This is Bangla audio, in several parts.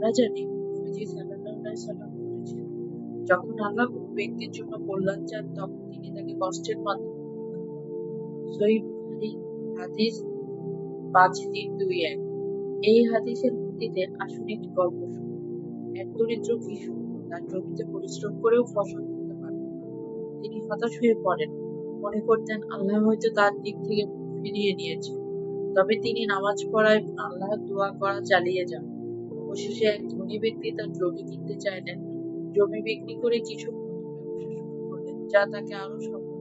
আমরা জানি নবীজি সাল্লাল্লাহু সাল্লাম বলেছেন যখন আল্লাহ কোনো ব্যক্তির জন্য কল্যাণ চান তখন তিনি তাকে কষ্টের মাধ্যমে সহিহ বুখারী হাদিস পাঁচ তিন দুই এক। এই হাদিসের ভিত্তিতে আসুন একটি গল্প শুনি। এক দরিদ্র কৃষক তার জমিতে পরিশ্রম করেও ফসল তুলতে পারতেন না। তিনি হতাশ হয়ে পড়েন। মনে করতেন আল্লাহ হয়তো তার দিক থেকে ফিরিয়ে নিয়েছে তবে তিনি নামাজ পড়ায় আল্লাহ দোয়া করা চালিয়ে যান। অবশেষে এক ধনী ব্যক্তি তার জমি কিনতে চাইলেন। জমি বিক্রি করে কিছু যা তাকে আরও সফল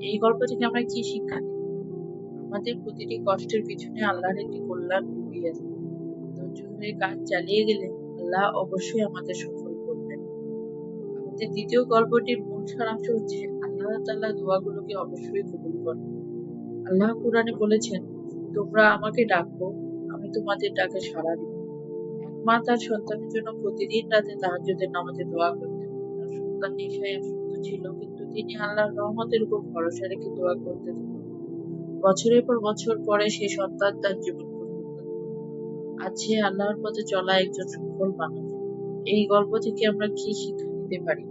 এই গল্প থেকে আমরা কি শিক্ষা নিই আমাদের প্রতিটি কষ্টের পিছনে আল্লাহর একটি কল্যাণ লুকিয়ে আছে। ধৈর্য ধরে কাজ চালিয়ে গেলে আল্লাহ অবশ্যই আমাদের সফল করবেন। আমাদের দ্বিতীয় গল্পটির মূল সারাংশ হচ্ছে আল্লাহ তাআলা দোয়াগুলোকে অবশ্যই কবুল করেন। আল্লাহ কোরআনে বলেছেন, তোমরা আমাকে ডাকো আমি তোমাদের ডাকে সাড়া দিব। মা তার সন্তানের জন্য প্রতিদিন রাতে তাহাজ্জুদের নামাজে দোয়া করতেন। তার সন্তান নেশায় আসক্ত ছিল, কিন্তু তিনি আল্লাহর রহমতের উপর ভরসা রেখে দোয়া করতে বছরের পর বছর পরে সেই সন্তান তার জীবন পরিবর্তন আজ সে আল্লাহর পথে চলা একজন সফল মানুষ। এই গল্প থেকে আমরা কি শিক্ষা নিতে পারি?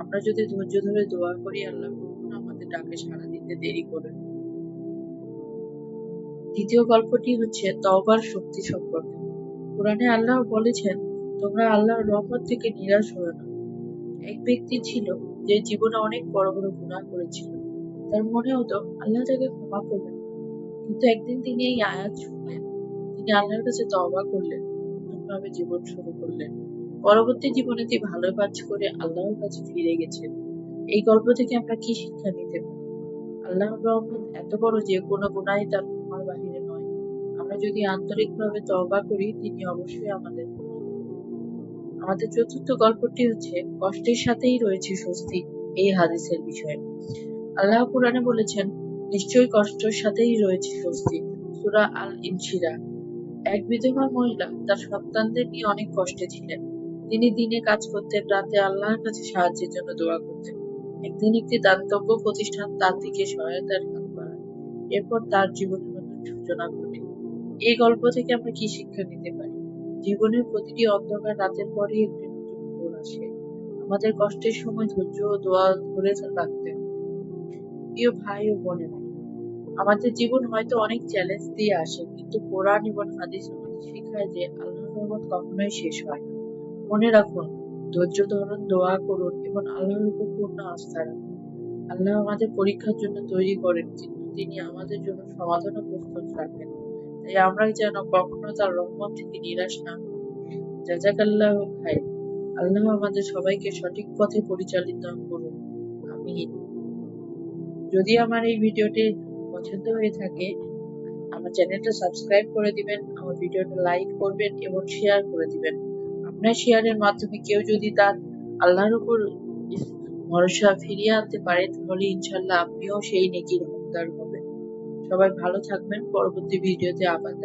আমরা যদি ধৈর্য ধরে দোয়া করি, আল্লাহ কখনো আমাদের ডাকে সাড়া দিতে দেরি করেন। দ্বিতীয় গল্পটি হচ্ছে তওবার শক্তি সম্পর্কে। কোরআনে আল্লাহ বলেছেন, তোমরা আল্লাহর রহমত থেকে নিরাশ হও না। এক ব্যক্তি ছিল যে জীবনে অনেক বড় বড় গুনাহ করেছিল। তার মনে হতো, আল্লাহ তাকে ক্ষমা করবেন কিন্তু একদিন তিনি এই আয়াত শুনলেন। তিনি আল্লাহর কাছে তওবা করলেন, নতুনভাবে জীবন শুরু করলেন। পরবর্তী জীবনে তিনি ভালো কাজ করে আল্লাহর কাছে ফিরে গেছেন। এই গল্প থেকে আমরা কি শিক্ষা নিতে পারি? আল্লাহর রহমত এত বড় যে কোনো গুণাই তার বাহিরে নয়। আমরা যদি আন্তরিকভাবে তওবা করি, তিনি অবশ্যই আমাদের আমাদের চতুর্থ গল্পটি হচ্ছে, কষ্টের সাথেই রয়েছে স্বস্তি, এই হাদিসের বিষয়ে। আল্লাহ কোরআনে বলেছেন, নিশ্চয়ই কষ্টের সাথেই রয়েছে স্বস্তি, সূরা আল ইনশিরা এক বিধবা মহিলা, তার সন্তানদের নিয়ে অনেক কষ্টে ছিলেন। তিনি দিনে কাজ করতেন, রাতে আল্লাহর কাছে সাহায্যের জন্য দোয়া করতেন। একদিন একটি দাতব্য প্রতিষ্ঠান তার দিকে সহায়তার হাত বাড়ায়। এরপর তার জীবনে সূচনা ঘটে। এই গল্প থেকে আমরা কি শিক্ষা নিতে পারি? জীবনের প্রতিটি অন্ধকার রাতের পরেই একটি নতুন ভোর আসে। আমাদের কষ্টের সময় ধৈর্য ও দোয়া ধরে রাখতে প্রিয় ভাই ও বোনেরা, আমাদের জীবন হয়তো অনেক চ্যালেঞ্জ দিয়ে আসে, কিন্তু কোরআন এবং হাদিস আমাদের শেখায় যে আল্লাহর রহমত কখনোই শেষ হয় না। মনে রাখুন, ধৈর্য ধরুন, দোয়া করুন এবং আল্লাহর উপর পূর্ণ আস্থা রাখুন। আল্লাহ আমাদের পরীক্ষার জন্য তৈরি করেন কিন্তু তিনি আমাদের জন্য সমাধানও প্রস্তুত রাখেন। তাই আমরা যেন কখনো তার রহমত থেকে নিরাশ না জাজাকাল্লাহ খাই আল্লাহ আমাদের সবাইকে সঠিক পথে পরিচালিত করুন। আমিন। যদি আমার এই ভিডিওটি পছন্দ হয়ে থাকে, আমার চ্যানেলটা সাবস্ক্রাইব করে দিবেন, আমার ভিডিওটা লাইক করবেন এবং শেয়ার করে দিবেন। আপনার শেয়ারের মাধ্যমে কেউ যদি তার আল্লাহর উপর ভরসা ফিরিয়ে আনতে পারে, তাহলে ইনশাল্লাহ আপনিও সেই নেকির হকদার হবে। সবাই ভালো থাকবেন। পরবর্তী ভিডিওতে আবার